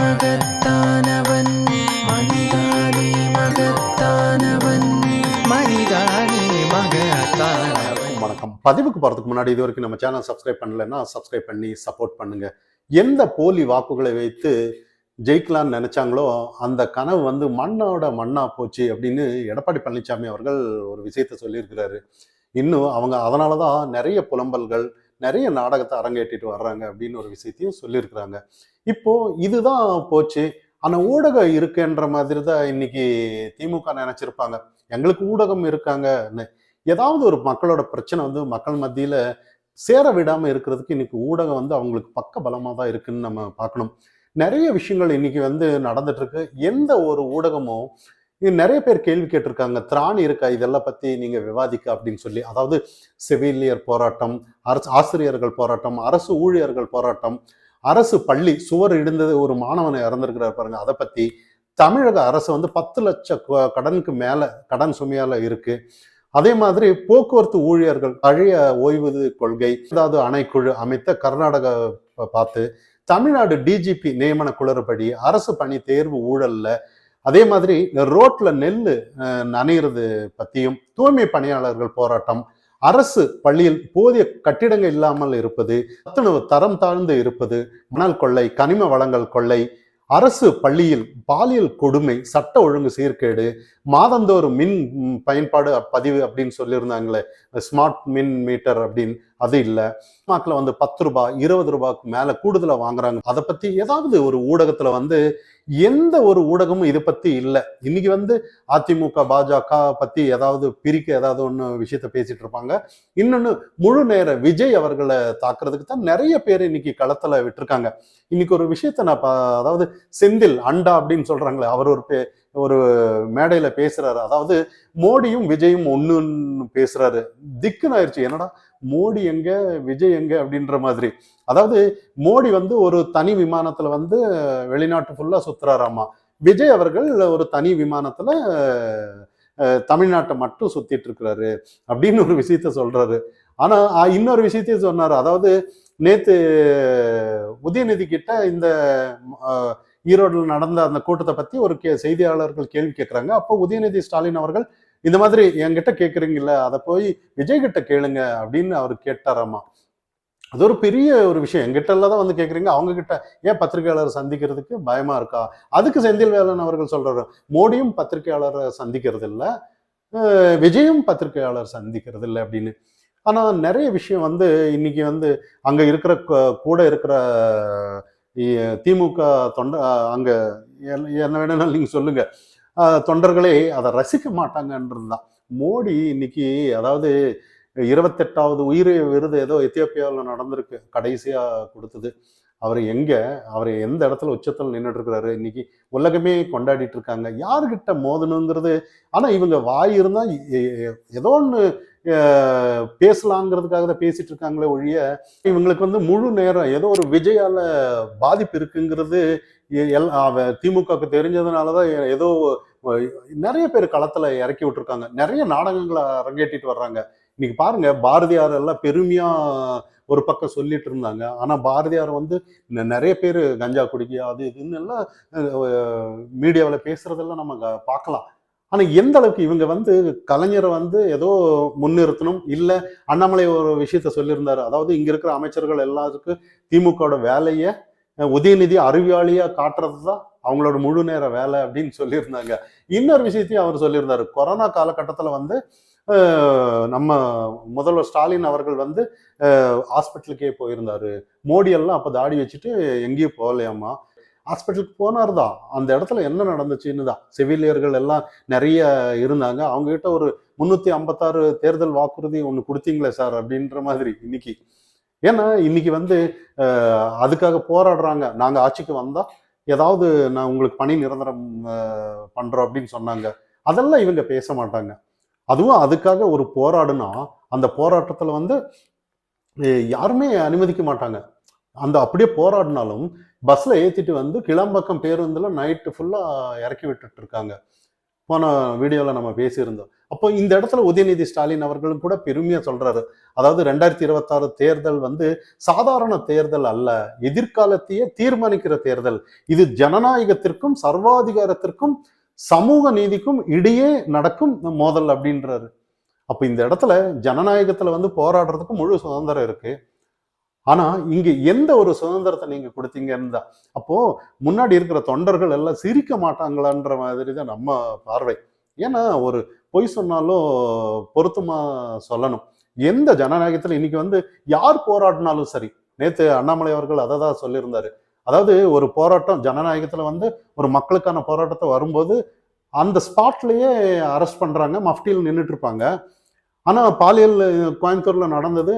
மகத்தானவன். மகத்தானவன். மகத்தானவன். வணக்கம். பதிவுக்கு போறதுக்கு முன்னாடி இது வரைக்கும் நம்ம சேனல் சப்ஸ்கிரைப் பண்ணலைன்னா சப்ஸ்கிரைப் பண்ணி சப்போர்ட் பண்ணுங்க. எந்த போலி வாக்குகளை வைத்து ஜெயிக்கலாம்னு நினைச்சாங்களோ அந்த கனவு வந்து மண்ணோட மண்ணா போச்சு அப்படின்னு எடப்பாடி பழனிசாமி அவர்கள் ஒரு விஷயத்த சொல்லியிருக்கிறாரு. இன்னும் அவங்க அதனால தான் நிறைய புலம்பல்கள் நிறைய நாடகத்தை அரங்கேற்றிட்டு வர்றாங்க அப்படின்னு ஒரு விஷயத்தையும் சொல்லியிருக்கிறாங்க. இப்போ இதுதான் போச்சு. ஆனால் ஊடகம் இருக்குன்ற மாதிரி தான் இன்னைக்கு திமுக நினைச்சிருப்பாங்க. எங்களுக்கு ஊடகம் இருக்காங்கன்னு. ஏதாவது ஒரு மக்களோட பிரச்சனை வந்து மக்கள் மத்தியில் சேர விடாமல் இருக்கிறதுக்கு இன்னைக்கு ஊடகம் வந்து அவங்களுக்கு பக்க பலமாக தான் இருக்குன்னு நம்ம பார்க்கணும். நிறைய விஷயங்கள் இன்னைக்கு வந்து நடந்துட்டு இருக்கு. எந்த ஒரு ஊடகமும் நிறைய பேர் கேள்வி கேட்டிருக்காங்க. திராணி இருக்கா? இதெல்லாம் பத்தி நீங்க விவாதிக்க அப்படின்னு சொல்லி. அதாவது செவிலியர் போராட்டம் அரசு ஆசிரியர்கள் போராட்டம் அரசு ஊழியர்கள் போராட்டம் அரசு பள்ளி சுவர் இடிந்தது ஒரு மாணவனை இறந்திருக்கிறார் பாருங்க. அதை பத்தி தமிழக அரசு வந்து பத்து லட்சம் கடனுக்கு மேல கடன் சுமையால இருக்கு. அதே மாதிரி போக்குவரத்து ஊழியர்கள் பழைய ஓய்வூதிய கொள்கை அதாவது அணைக்குழு அமைத்த கர்நாடக பார்த்து தமிழ்நாடு டிஜிபி நியமன குளறுபடி அரசு பணி தேர்வு ஊழல்ல அதே மாதிரி ரோட்ல நெல் நனையிறது பத்தியும் தூய்மை பணியாளர்கள் போராட்டம் அரசு பள்ளியில் போதிய கட்டிடங்கள் இல்லாமல் இருப்பது அத்துணவு தரம் தாழ்ந்து இருப்பது மணல் கொள்ளை கனிம வளங்கள் கொள்ளை அரசு பள்ளியில் பாலியல் கொடுமை சட்ட ஒழுங்கு சீர்கேடு மாதந்தோறும் மின் பயன்பாடு பதிவு அப்படின்னு சொல்லியிருந்தாங்களே ஸ்மார்ட் மின் மீட்டர் அப்படின்னு அது இல்லை. மாக்கில் வந்து பத்து ரூபாய் இருபது ரூபாய்க்கு மேலே கூடுதலாக வாங்குறாங்க. அதை பற்றி ஏதாவது ஒரு ஊடகத்தில் வந்து எந்த ஒரு ஊடகமும் இதை பற்றி இல்லை. இன்னைக்கு வந்து அதிமுக பாஜக பற்றி ஏதாவது பிரிக்க ஏதாவது ஒன்று விஷயத்த பேசிட்டு இருப்பாங்க. இன்னொன்று முழு நேர விஜய் அவர்களை தாக்குறதுக்கு தான் நிறைய பேர் இன்னைக்கு களத்தில் விட்டுருக்காங்க. இன்னைக்கு ஒரு விஷயத்த நான் பா- அதாவது செந்தில் அண்டா அப்படின்னு சொல்றாங்களே அவர் ஒரு பே- ஒரு மேடையில பேசுறாரு. அதாவது மோடியும் விஜயும் ஒண்ணுன்னு பேசுறாரு. திக்குன்னு ஆயிடுச்சு என்னடா மோடி எங்க விஜய் எங்க அப்படின்ற மாதிரி. அதாவது மோடி வந்து ஒரு தனி விமானத்துல வந்து வெளிநாட்டு ஃபுல்லா சுத்துறாராமா? விஜய் அவர்கள் ஒரு தனி விமானத்துல தமிழ்நாட்டை மட்டும் சுத்திட்டு இருக்கிறாரு அப்படின்னு ஒரு விஷயத்த சொல்றாரு. ஆனா இன்னொரு விஷயத்தையும் சொன்னாரு. அதாவது நேத்து உதயநிதி கிட்ட இந்த ஈரோடில் நடந்த அந்த கூட்டத்தை பத்தி ஒரு கே செய்தியாளர்கள் கேள்வி கேட்குறாங்க அப்போ உதயநிதி ஸ்டாலின் அவர்கள் இந்த மாதிரி என்கிட்ட கேட்குறீங்கல்ல அதை போய் விஜய் கிட்ட கேளுங்க அப்படின்னு அவர் கேட்டாராமா. அது ஒரு பெரிய ஒரு விஷயம். எங்கிட்ட எல்லாம் தான் வந்து கேட்குறீங்க அவங்க கிட்ட ஏன் பத்திரிகையாளர் சந்திக்கிறதுக்கு பயமா இருக்கா? அதுக்கு செந்தில் வேலன் அவர்கள் சொல்றாரு மோடியும் பத்திரிகையாளரை சந்திக்கிறது இல்லை விஜயும் பத்திரிகையாளர் சந்திக்கிறது இல்லை அப்படின்னு. ஆனால் நிறைய விஷயம் வந்து இன்னைக்கு வந்து அங்கே இருக்கிற கூட இருக்கிற திமுக தொண்ட அங்கே என்ன- வேணும்னாலும் நீங்கள் சொல்லுங்கள் தொண்டர்களே அதை ரசிக்க மாட்டாங்கன்றது தான் மோடி இன்னைக்கு அதாவது இருபத்தெட்டாவது உயிர் விருது ஏதோ எத்தியோப்பியாவில் நடந்திருக்கு கடைசியாக கொடுத்தது. அவர் எங்கே அவர் எந்த இடத்துல உச்சத்தில் நின்றுட்டு இருக்கிறாரு இன்னைக்கு உலகமே கொண்டாடிட்டு இருக்காங்க யாருக்கிட்ட மோதணுங்கிறது ஆனால் இவங்க வாய் இருந்தால் ஏதோ ஒன்று பேசலாங்கிறதுக்காக தான் பேசிட்டு இருக்காங்களே ஒழிய இவங்களுக்கு வந்து முழு நேரம் ஏதோ ஒரு விஜயால பாதிப்பு இருக்குங்கிறது எ- எல்- திமுகவுக்கு திமுகவுக்கு தெரிஞ்சதுனாலதான் ஏதோ நிறைய பேர் களத்துல இறக்கி விட்டுருக்காங்க. நிறைய நாடகங்களை அரங்கேற்றிட்டு வர்றாங்க. இன்னைக்கு பாருங்க பாரதியார் எல்லாம் பெருமையா ஒரு பக்கம் சொல்லிட்டு இருந்தாங்க. ஆனா பாரதியார் வந்து நிறைய பேர் கஞ்சா குடிக்க அது இதுன்னு எல்லாம் மீடியாவில் பேசுறதெல்லாம் நம்ம பார்க்கலாம். ஆனா எந்த அளவுக்கு இவங்க வந்து கலைஞரை வந்து ஏதோ முன்னிறுத்தணும்? இல்ல அண்ணாமலை ஒரு விஷயத்த சொல்லியிருந்தாரு. அதாவது இங்க இருக்கிற அமைச்சர்கள் எல்லாருக்கும் திமுகவோட வேலையை உதயநிதி அறிவியாளியா காட்டுறது தான் அவங்களோட முழு நேர வேலை அப்படின்னு சொல்லியிருந்தாங்க. இன்னொரு விஷயத்தையும் அவர் சொல்லியிருந்தாரு. கொரோனா காலகட்டத்தில் வந்து நம்ம முதல்வர் ஸ்டாலின் அவர்கள் வந்து ஹாஸ்பிட்டலுக்கே போயிருந்தாரு. மோடி எல்லாம் அப்போ தாடி வச்சுட்டு எங்கேயும் போகலையாமா ஹாஸ்பிட்டலுக்கு போனார் தான். அந்த இடத்துல என்ன நடந்துச்சுன்னு தான். செவிலியர்கள் எல்லாம் நிறைய இருந்தாங்க. அவங்ககிட்ட ஒரு முந்நூற்றி ஐம்பத்தாறு தேர்தல் வாக்குறுதி ஒன்று கொடுத்தீங்களே சார் அப்படின்ற மாதிரி இன்னைக்கு. ஏன்னா இன்னைக்கு வந்து அதுக்காக போராடுறாங்க. நாங்கள் ஆட்சிக்கு வந்தால் ஏதாவது நான் உங்களுக்கு பணி நிரந்தரம் பண்ணுறோம் அப்படின்னு சொன்னாங்க. அதெல்லாம் இவங்க பேச மாட்டாங்க. அதுவும் அதுக்காக ஒரு போராடுனா அந்த போராட்டத்தில் வந்து யாருமே அனுமதிக்க மாட்டாங்க. அந்த அப்படியே போராடினாலும் பஸ்ஸில் ஏற்றிட்டு வந்து கிளம்பக்கம் பேருந்தில் நைட்டு ஃபுல்லாக இறக்கி விட்டுட்டு இருக்காங்க. போன வீடியோவில் நம்ம பேசியிருந்தோம். அப்போ இந்த இடத்துல உதயநிதி ஸ்டாலின் அவர்களும் கூட பெருமையாக சொல்கிறாரு அதாவது ரெண்டாயிரத்தி இருபத்தாறு தேர்தல் வந்து சாதாரண தேர்தல் அல்ல. எதிர்காலத்தையே தீர்மானிக்கிற தேர்தல். இது ஜனநாயகத்திற்கும் சர்வாதிகாரத்திற்கும் சமூக நீதிக்கும் இடையே நடக்கும் மோதல் அப்படின்றாரு. அப்போ இந்த இடத்துல ஜனநாயகத்தில் வந்து போராடுறதுக்கு முழு சுதந்திரம் இருக்குது ஆனா இங்க எந்த ஒரு சுதந்திரத்தை நீங்க கொடுத்தீங்கன்னு தான் அப்போ முன்னாடி இருக்கிற தொண்டர்கள் எல்லாம் சிரிக்க மாட்டாங்களான்ற மாதிரி தான் நம்ம பார்வை. ஏன்னா ஒரு பொய் சொன்னாலும் பொருத்தமா சொல்லணும். எந்த ஜனநாயகத்துல இன்னைக்கு வந்து யார் போராடினாலும் சரி நேத்து அண்ணாமலை அவர்கள் அதை தான் சொல்லியிருந்தாரு. அதாவது ஒரு போராட்டம் ஜனநாயகத்துல வந்து ஒரு மக்களுக்கான போராட்டத்தை வரும்போது அந்த ஸ்பாட்லயே அரெஸ்ட் பண்றாங்க மஃப்டியில் நின்றுட்டு இருப்பாங்க. ஆனா பாலியல் கோயம்புத்தூர்ல நடந்தது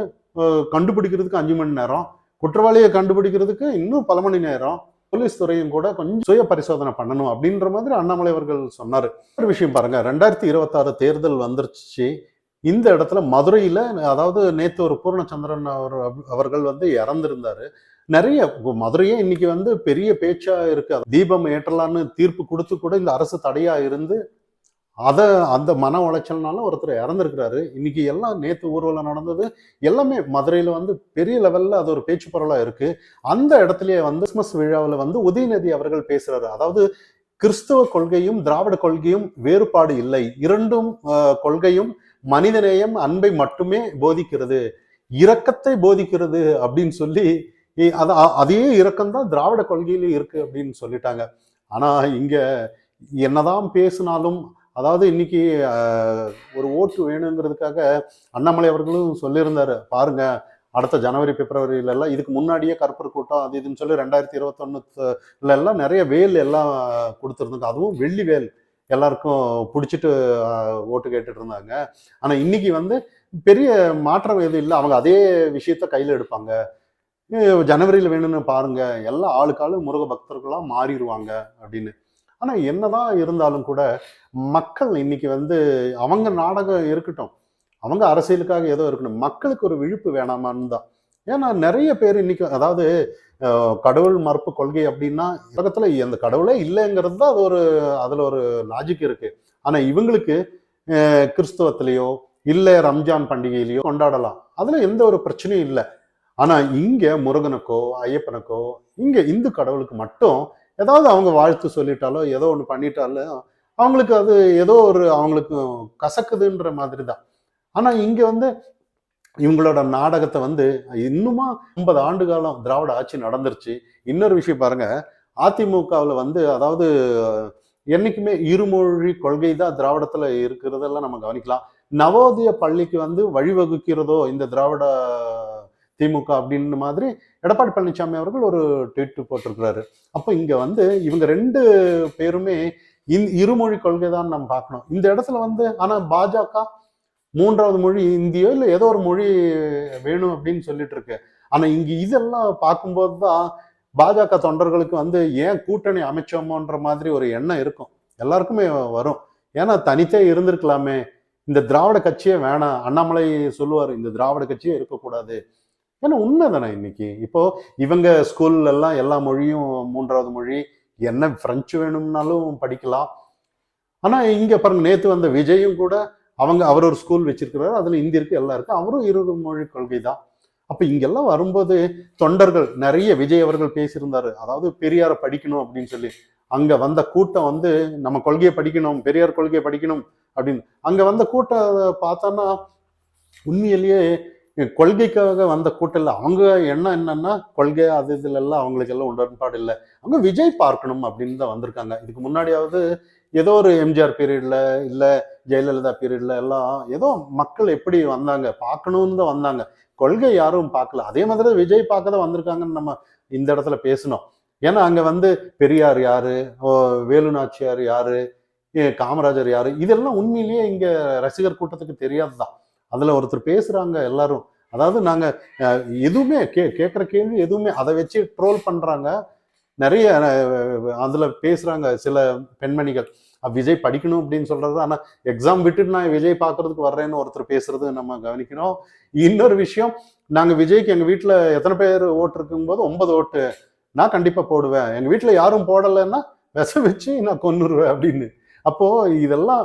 கண்டுபிடிக்கிறதுக்கு அஞ்சு மணி நேரம். குற்றவாளியை கண்டுபிடிக்கிறதுக்கு இன்னும் பல மணி நேரம். போலீஸ் துறையும் கூட கொஞ்சம் சுய பரிசோதனை பண்ணணும் அப்படின்ற மாதிரி அண்ணாமலை அவர்கள் சொன்னார். ஒரு விஷயம் பாருங்க. ரெண்டாயிரத்தி இருபத்தாறு தேர்தல் வந்துருச்சு. இந்த இடத்துல மதுரையில் அதாவது நேற்று ஒரு பூர்ணச்சந்திரன் அவர் அவர்கள் வந்து இறந்திருந்தாரு. நிறைய மதுரையே இன்னைக்கு வந்து பெரிய பேச்சா இருக்கு. தீபம் ஏற்றலான்னு தீர்ப்பு கொடுத்து கூட இந்த அரசு தடையா இருந்து அதை அந்த மன உளைச்சல்னால ஒருத்தர் இறந்துருக்கிறாரு. இன்னைக்கு எல்லாம் நேற்று ஊர்வலம் நடந்தது. எல்லாமே மதுரையில் வந்து பெரிய லெவலில் அது ஒரு பேச்சு பொருளா இருக்கு. அந்த இடத்துலயே வந்து கிறிஸ்மஸ் விழாவில் வந்து உதயநிதி அவர்கள் பேசுறாரு. அதாவது கிறிஸ்துவ கொள்கையும் திராவிட கொள்கையும் வேறுபாடு இல்லை. இரண்டும் கொள்கையும் மனிதநேயம் அன்பை மட்டுமே போதிக்கிறது. இரக்கத்தை போதிக்கிறது அப்படின்னு சொல்லி இ- அத அதே இரக்கம் திராவிட கொள்கையிலே இருக்கு அப்படின்னு சொல்லிட்டாங்க. ஆனா இங்க என்னதான் பேசினாலும் அதாவது இன்னைக்கு ஒரு ஓட்டு வேணுங்கிறதுக்காக அண்ணாமலை அவர்களும் சொல்லியிருந்தாரு பாருங்க அடுத்த ஜனவரி பிப்ரவரியில எல்லாம் இதுக்கு முன்னாடியே கருப்பர் கூட்டம் அது இதுன்னு சொல்லி ரெண்டாயிரத்தி இருபத்தொன்னுல எல்லாம் நிறைய வேல் எல்லாம் கொடுத்துருந்தாங்க. அதுவும் வெள்ளி வேல் எல்லாருக்கும் பிடிச்சிட்டு ஓட்டு கேட்டுட்டு இருந்தாங்க ஆனா இன்னைக்கு வந்து பெரிய மாற்றம் எதுவும் இல்லை. அவங்க அதே விஷயத்த கையில் எடுப்பாங்க. ஜனவரியில் வேணும்னு பாருங்க எல்லா ஆளுக்காலும் முருக பக்தர்களாக மாறிடுவாங்க அப்படின்னு. ஆனால் என்னதான் இருந்தாலும் கூட மக்கள் இன்னைக்கு வந்து அவங்க நாடகம் இருக்கட்டும் அவங்க அரசியலுக்காக ஏதோ இருக்கணும் மக்களுக்கு ஒரு விழிப்பு வேணாமான்னு தான் ஏன்னா நிறைய பேர் இன்னைக்கு அதாவது கடவுள் மறுப்பு கொள்கை அப்படின்னா உலகத்துல அந்த கடவுளே இல்லைங்கிறது தான் அது ஒரு அதுல ஒரு லாஜிக் இருக்கு. ஆனா இவங்களுக்கு அஹ், கிறிஸ்தவத்திலேயோ ரம்ஜான் பண்டிகையிலையோ கொண்டாடலாம். அதுல எந்த ஒரு பிரச்சனையும் இல்லை. ஆனா இங்க முருகனுக்கோ ஐயப்பனுக்கோ இங்க இந்து கடவுளுக்கு மட்டும் ஏதாவது அவங்க வாழ்த்து சொல்லிட்டாலோ ஏதோ ஒன்று பண்ணிட்டாலோ அவங்களுக்கு அது ஏதோ ஒரு அவங்களுக்கு கசக்குதுன்ற மாதிரி தான் ஆனால் இங்கே வந்து இவங்களோட நாடகத்தை வந்து இன்னுமா ஐம்பது ஆண்டு காலம் திராவிட ஆட்சி நடந்துருச்சு. இன்னொரு விஷயம் பாருங்க அதிமுகவில் வந்து அதாவது என்னைக்குமே இருமொழி கொள்கை தான் திராவிடத்தில் இருக்கிறதெல்லாம் நம்ம கவனிக்கலாம். நவோதய பள்ளிக்கு வந்து வழிவகுக்கிறதோ இந்த திராவிட திமுக அப்படின்னு மாதிரி எடப்பாடி பழனிசாமி அவர்கள் ஒரு ட்வீட் போட்டிருக்கிறாரு. அப்போ இங்கே வந்து இவங்க ரெண்டு பேருமே இந் இருமொழி கொள்கை தான் நம்ம பார்க்கணும். இந்த இடத்துல வந்து ஆனால் பாஜக மூன்றாவது மொழி இந்தியோ இல்லை ஏதோ ஒரு மொழி வேணும் அப்படின்னு சொல்லிட்டு இருக்கு. ஆனால் இங்கே இதெல்லாம் பார்க்கும்போது தான் பாஜக தொண்டர்களுக்கு வந்து ஏன் கூட்டணி அமைச்சோமோன்ற மாதிரி ஒரு எண்ணம் இருக்கும். எல்லாருக்குமே வரும். ஏன்னா தனித்தே இருந்திருக்கலாமே. இந்த திராவிட கட்சியே வேணாம். அண்ணாமலை சொல்லுவார் இந்த திராவிட கட்சியே இருக்கக்கூடாது. ஏன்னா உண்மைதானே இன்னைக்கு? இப்போ இவங்க ஸ்கூல்ல எல்லாம் எல்லா மொழியும் மூன்றாவது மொழி என்ன பிரெஞ்சு வேணும்னாலும் படிக்கலாம். ஆனா இங்க பாருங்க நேத்து வந்த விஜயும் கூட அவங்க அவர் ஒரு ஸ்கூல் வச்சிருக்கிறாரு அதுல இந்தி இருக்கு எல்லாம் இருக்கு. அவரும் இரு மொழி கொள்கை தான் அப்ப இங்கெல்லாம் வரும்போது தொண்டர்கள் நிறைய விஜய் அவர்கள் பேசியிருந்தாரு. அதாவது பெரியாரை படிக்கணும் அப்படின்னு சொல்லி. அங்க வந்த கூட்டம் வந்து நம்ம கொள்கையை படிக்கணும் பெரியார் கொள்கையை படிக்கணும் அப்படின்னு. அங்க வந்த கூட்டம் பார்த்தோன்னா உண்மையிலேயே கொள்கைக்காக வந்த கூட்டம் இல்லை அவங்க எண்ணம் என்னன்னா கொள்கை அது இதுல எல்லாம் அவங்களுக்கு எல்லாம் உடன்பாடு இல்லை. அவங்க விஜய் பார்க்கணும் அப்படின்னு தான் வந்திருக்காங்க. இதுக்கு முன்னாடியாவது ஏதோ ஒரு எம்ஜிஆர் பீரியட்ல இல்லை ஜெயலலிதா பீரியட்ல எல்லாம் ஏதோ மக்கள் எப்படி வந்தாங்க பார்க்கணும்னு தான் வந்தாங்க. கொள்கை யாரும் பார்க்கல. அதே மாதிரி தான் விஜய் பார்க்க தான் வந்திருக்காங்கன்னு நம்ம இந்த இடத்துல பேசணும் ஏன்னா அங்கே வந்து பெரியார் யாரு? ஓ, யாரு? ஏ, காமராஜர் யாரு? இதெல்லாம் உண்மையிலேயே இங்கே ரசிகர் கூட்டத்துக்கு தெரியாது தான் அதில் ஒருத்தர் பேசுகிறாங்க எல்லாரும். அதாவது நாங்கள் எதுவுமே கே கேட்குற கேள்வி எதுவுமே அதை வச்சு ட்ரோல் பண்ணுறாங்க நிறைய அதில் பேசுகிறாங்க சில பெண்மணிகள். விஜய் படிக்கணும் அப்படின்னு சொல்றது. ஆனால் எக்ஸாம் விட்டுட்டு நான் விஜய் பார்க்கறதுக்கு வர்றேன்னு ஒருத்தர் பேசுறது நம்ம கவனிக்கணும் இன்னொரு விஷயம் நாங்கள் விஜய்க்கு எங்கள் வீட்டில் எத்தனை பேர் ஓட்டு இருக்கும்போது ஒன்பது ஓட்டு. நான் கண்டிப்பாக போடுவேன். எங்கள் வீட்டில் யாரும் போடலைன்னா விச வச்சு நான் கொன்னுருவேன் அப்படின்னு. அப்போது இதெல்லாம்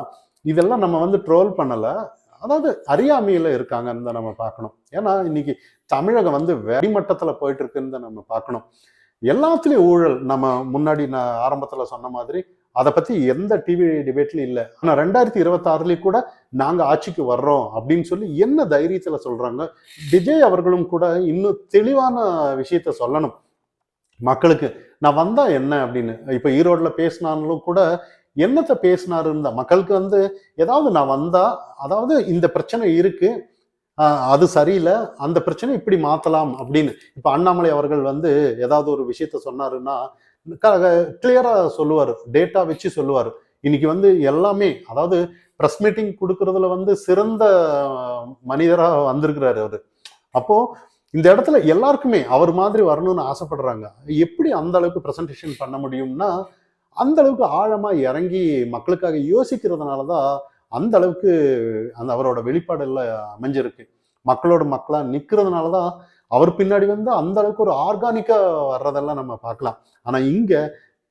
இதெல்லாம் நம்ம வந்து ட்ரோல் பண்ணலை. அதாவது அறியாமையில இருக்காங்கன்னு தான் நம்ம பார்க்கணும். ஏன்னா இன்னைக்கு தமிழகம் வந்து வெறிமட்டத்துல போயிட்டு இருக்குன்னு தான் நம்ம பார்க்கணும். எல்லாத்துலயும் ஊழல். நம்ம முன்னாடி நான் ஆரம்பத்துல சொன்ன மாதிரி அதை பத்தி எந்த டிவி டிபேட்லயும் இல்லை. ஆனா ரெண்டாயிரத்தி இருபத்தி ஆறுலயும் கூட நாங்க ஆட்சிக்கு வர்றோம் அப்படின்னு சொல்லி என்ன தைரியத்துல சொல்றாங்க? விஜய் அவர்களும் கூட இன்னும் தெளிவான விஷயத்த சொல்லணும். மக்களுக்கு நான் வந்தா என்ன அப்படின்னு. இப்ப ஈரோட்ல பேசினாலும் கூட என்னத்தை பேசினாருன்னு தான் மக்களுக்கு வந்து ஏதாவது நான் வந்தா அதாவது இந்த பிரச்சனை இருக்கு அது சரியில்லை அந்த பிரச்சனை இப்படி மாத்தலாம் அப்படின்னு. இப்ப அண்ணாமலை அவர்கள் வந்து ஏதாவது ஒரு விஷயத்த சொன்னாருன்னா கிளியரா சொல்லுவார் டேட்டா வச்சு சொல்லுவார். இன்னைக்கு வந்து எல்லாமே அதாவது ப்ரெஸ் மீட்டிங் கொடுக்கறதுல வந்து சிறந்த மனிதரா வந்திருக்கிறாரு அவரு. அப்போ இந்த இடத்துல எல்லாருக்குமே அவர் மாதிரி வரணும்னு ஆசைப்படுறாங்க. எப்படி அந்த அளவுக்கு ப்ரெசன்டேஷன் பண்ண முடியும்னா அந்த அளவுக்கு ஆழமா இறங்கி மக்களுக்காக யோசிக்கிறதுனால தான் அந்த அளவுக்கு அந்த அவரோட வெளிப்பாடுல அமைஞ்சிருக்கு. மக்களோட மக்களா நிக்கிறதுனால தான் அவர் பின்னாடி வந்து அந்த அளவுக்கு ஒரு ஆர்கானிக்கா வர்றதெல்லாம் நம்ம பார்க்கலாம். ஆனா இங்க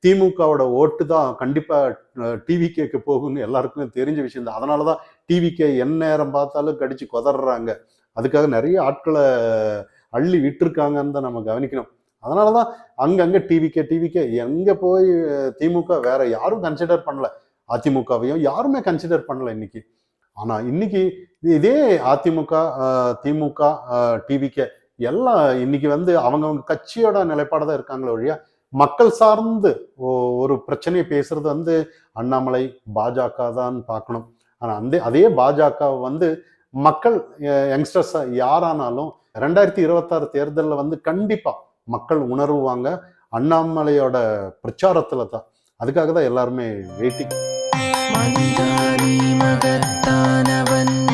திமுகவோட ஓட்டு தான் கண்டிப்பா டிவி கேக்கு போகும்னு எல்லாருக்கும் தெரிஞ்ச விஷயம் தான். அதனாலதான் டிவி கே என் நேரம் பார்த்தாலும் கடிச்சு கொதறாங்க அதுக்காக நிறைய ஆட்களை அள்ளி விட்டுருக்காங்கன்னு தான் நம்ம கவனிக்கணும். அதனாலதான் அங்கங்கே டிவிக்கே டிவிக்கே எங்கே போய் திமுக வேற யாரும் கன்சிடர் பண்ணல. அதிமுகவையும் யாருமே கன்சிடர் பண்ணல இன்னைக்கு. ஆனால் இன்னைக்கு இதே அதிமுக திமுக டிவிக்கே எல்லாம் இன்னைக்கு வந்து அவங்கவுங்க கட்சியோட நிலைப்பாடு தான் இருக்காங்களே ஒழிய மக்கள் சார்ந்து ஒரு பிரச்சனையை பேசுறது வந்து அண்ணாமலை பாஜக தான் பார்க்கணும். ஆனால் அந்த அதே பாஜக வந்து மக்கள் யங்ஸ்டர்ஸ் யாரானாலும் ரெண்டாயிரத்தி இருபத்தாறு தேர்தலில் வந்து கண்டிப்பாக மக்கள் உணர்வுவாங்க அண்ணாமலையோட பிரச்சாரத்துல தான் அதுக்காக தான் எல்லாருமே வெயிட்டிங் மகத்தானவன்.